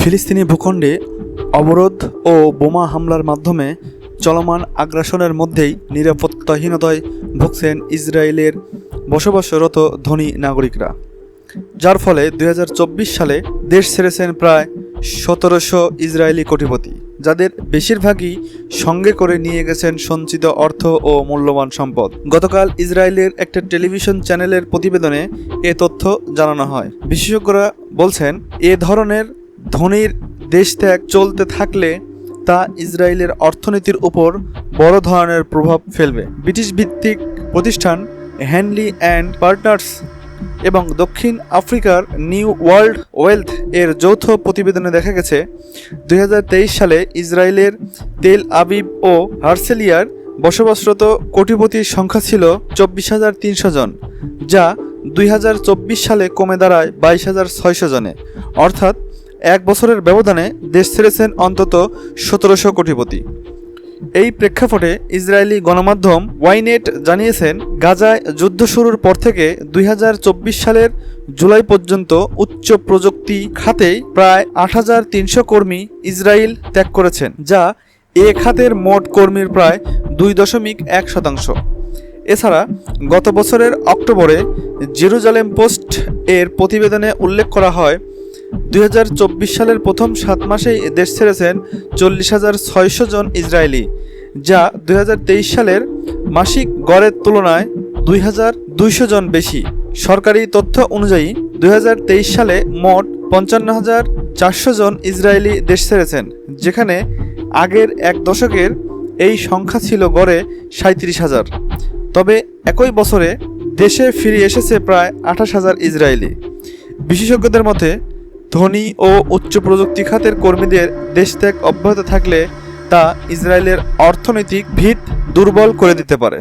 ফিলিস্তিনি ভূখণ্ডে অবরোধ ও বোমা হামলার মাধ্যমে চলমান আগ্রাসনের মধ্যেই নিরাপত্তাহীনতায় ভুগছেন ইসরায়েলের বসবাসরত ধনী নাগরিকরা। যার ফলে দু হাজার চব্বিশ সালে দেশ ছেড়েছেন প্রায় সতেরোশো ইসরায়েলি কোটিপতি, যাদের বেশিরভাগই সঙ্গে করে নিয়ে গেছেন সঞ্চিত অর্থ ও মূল্যবান সম্পদ। গতকাল ইসরায়েলের একটা টেলিভিশন চ্যানেলের প্রতিবেদনে এ তথ্য জানানো হয়। বিশেষজ্ঞরা বলছেন, এ ধরনের ধনীর দেশ ত্যাগ চলতে থাকলে তা ইসরায়েলের অর্থনীতির উপর বড় ধরনের প্রভাব ফেলবে। ব্রিটিশ ভিত্তিক প্রতিষ্ঠান হ্যানলি অ্যান্ড পার্টনার্স এবং দক্ষিণ আফ্রিকার নিউ ওয়ার্ল্ড ওয়েলথ এর যৌথ প্রতিবেদনে দেখা গেছে, দুই হাজার তেইশ সালে ইসরায়েলের তেল আবিব ও হার্সেলিয়ার বসবাসরত কোটিপতির সংখ্যা ছিল চব্বিশ হাজার তিনশো জন, যা দুই হাজার চব্বিশ সালে কমে দাঁড়ায় বাইশ হাজার ছয়শো জনে। অর্থাৎ এক বছরের ব্যবধানে দেশ ছেড়েছেন অন্তত সতেরোশো কোটিপতি। এই প্রেক্ষাপটে ইসরায়েলি গণমাধ্যম ওয়াইনেট জানিয়েছেন, গাজায় যুদ্ধ শুরুর পর থেকে দুই হাজার চব্বিশ সালের জুলাই পর্যন্ত উচ্চ প্রযুক্তি খাতেই প্রায় আট হাজার তিনশো কর্মী ইসরায়েল ত্যাগ করেছেন, যা এ খাতের মোট কর্মীর প্রায় দুই দশমিক এক শতাংশ। এছাড়া গত বছরের অক্টোবরে জেরুজালেম পোস্ট এর প্রতিবেদনে উল্লেখ করা হয় দুই হাজার চব্বিশ সালের প্রথম সাত মাসেই দেশ ছেড়েছেন চল্লিশ হাজার ছয়শো জন ইসরায়েলি, যা দুই হাজার তেইশ সালের মাসিক গড়ের তুলনায় দুই হাজার দুইশো জন বেশি। সরকারি তথ্য অনুযায়ী দুই হাজার তেইশ সালে মোট পঞ্চান্ন হাজার চারশো জন ইসরায়েলি দেশ ছেড়েছেন, যেখানে আগের এক দশকের এই সংখ্যা ছিল গড়ে সাঁত্রিশ হাজার। তবে একই বছরে দেশে ফিরে এসেছে প্রায় আঠাশ হাজার ইসরায়েলি। বিশেষজ্ঞদের মতে ধনী ও উচ্চ প্রযুক্তি খাতের কর্মীদের দেশত্যাগ অব্যাহত থাকলে তা ইসরায়েলের অর্থনৈতিক ভিত দুর্বল করে দিতে পারে।